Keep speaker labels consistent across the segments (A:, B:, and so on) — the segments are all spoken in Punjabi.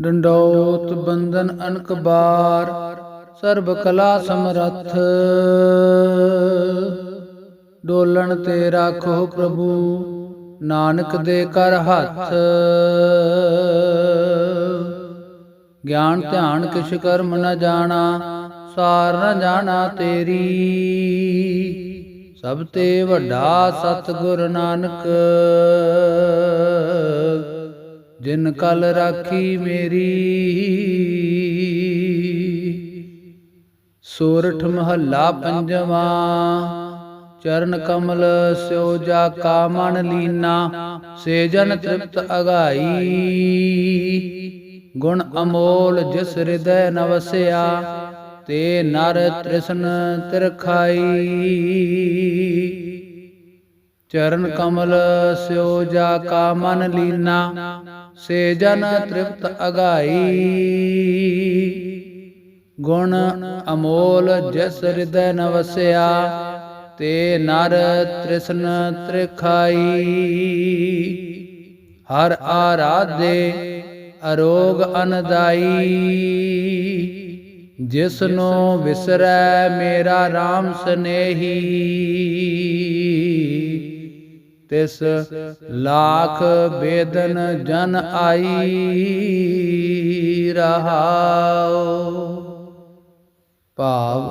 A: ਡੰਡੋਤ ਬੰਧਨ ਅਨਕ ਬਾਰ, ਸਰਬ ਕਲਾ ਸਮਰੱਥ। ਡੋਲਣ ਤੇ ਰਾਖੋ ਪ੍ਰਭੂ, ਨਾਨਕ ਦੇ ਕਰ ਹੱਥ। ਗਿਆਨ ਧਿਆਨ ਕਿਛ ਕਰਮ ਨ ਜਾਣਾ, ਸਾਰ ਨ ਜਾਣਾ ਤੇਰੀ। ਸਭ ਤੇ ਵੱਡਾ ਸਤਿਗੁਰ ਨਾਨਕ। ਜਿਨ ਕਲ ਰਾਖੀ ਮੇਰੀ। ਸੋਰਠ ਮਹੱਲਾ ਪੰਜਵਾ, ਚਰਨ ਕਮਲ ਸਿਓ ਜਾ ਕਾ ਮਨ ਲੀਨਾ, ਸੇ ਜਨ ਤ੍ਰਿਪਤ ਅਗਾਈ। ਗੁਣ ਅਮੋਲ ਜਿਸ ਹਿਰਦੈ ਨ ਤੇ ਨਰ ਤ੍ਰਿਸ਼ਨ ਤਿਰਖਾਈ। ਚਰਨ ਕਮਲ ਸਿਓ ਜਾ ਕਾ ਮਨ ਲੀਨਾ, ਸੇ ਜਨ ਤ੍ਰਿਪਤ ਅਗਾਈ। ਗੁਣ ਅਮੋਲ ਜਿਸ ਹਿਰਦੈ ਨ ਵਸਿਆ ਤੇ ਨਰ ਤ੍ਰਿਸ਼ਨ ਤ੍ਰਿਖਾਈ। ਹਰ ਆਰਾਧੇ ਅਰੋਗ ਅਨਦਾਈ। ਜਿਸਨੋ ਵਿਸਰੈ ਮੇਰਾ RAM ਸਨੇਹੀ। ਤਿਸ ਲਾਖ ਬੇਦਨ ਜਨ ਆਈ ਰਹਾਉ। ਭਾਵ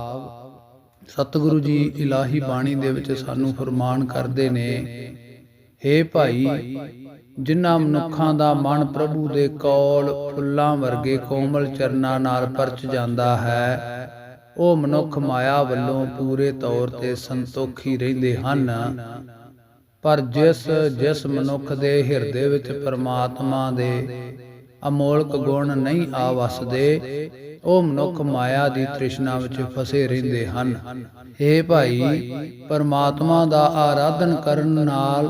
A: ਸਤਿਗੁਰੂ ਜੀ ਇਲਾਹੀ ਬਾਣੀ ਦੇ ਵਿੱਚ ਸਾਨੂੰ ਫਰਮਾਨ ਕਰਦੇ ਨੇ, ਹੇ ਭਾਈ, ਜਿਨ੍ਹਾਂ ਮਨੁੱਖਾਂ ਦਾ ਮਨ ਪ੍ਰਭੂ ਦੇ ਕੋਲ ਫੁੱਲਾਂ ਵਰਗੇ ਕੋਮਲ ਚਰਨਾਂ ਨਾਲ ਪਰਚ ਜਾਂਦਾ ਹੈ, ਉਹ ਮਨੁੱਖ ਮਾਇਆ ਵੱਲੋਂ ਪੂਰੇ ਤੌਰ ਤੇ ਸੰਤੋਖੀ ਰਹਿੰਦੇ ਹਨ। ਪਰ ਜਿਸ ਜਿਸ ਮਨੁੱਖ ਦੇ ਹਿਰਦੇ ਵਿੱਚ ਪਰਮਾਤਮਾ ਦੇ ਅਮੋਲਕ ਗੁਣ ਨਹੀਂ ਆ ਵਸਦੇ, ਉਹ ਮਨੁੱਖ ਮਾਇਆ ਦੀ ਤ੍ਰਿਸ਼ਨਾ ਵਿੱਚ ਫਸੇ ਰਹਿੰਦੇ ਹਨ। ਇਹ ਭਾਈ, ਪਰਮਾਤਮਾ ਦਾ ਆਰਾਧਨ ਕਰਨ ਨਾਲ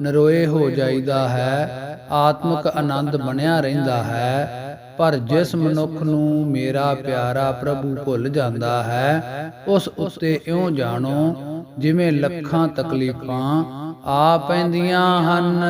A: ਨਰੋਏ ਹੋ ਜਾਈਦਾ ਹੈ, ਆਤਮਿਕ ਆਨੰਦ ਬਣਿਆ ਰਹਿੰਦਾ ਹੈ, ਪਰ ਜਿਸ ਮਨੁੱਖ ਨੂੰ ਮੇਰਾ ਪਿਆਰਾ ਪ੍ਰਭੂ ਭੁੱਲ ਜਾਂਦਾ ਹੈ, ਉਸ ਉੱਤੇ ਇਉਂ ਜਾਣੋ ਜਿਵੇਂ ਲੱਖਾਂ ਤਕਲੀਫਾਂ ਆ ਪੈਂਦੀਆਂ ਹਨ।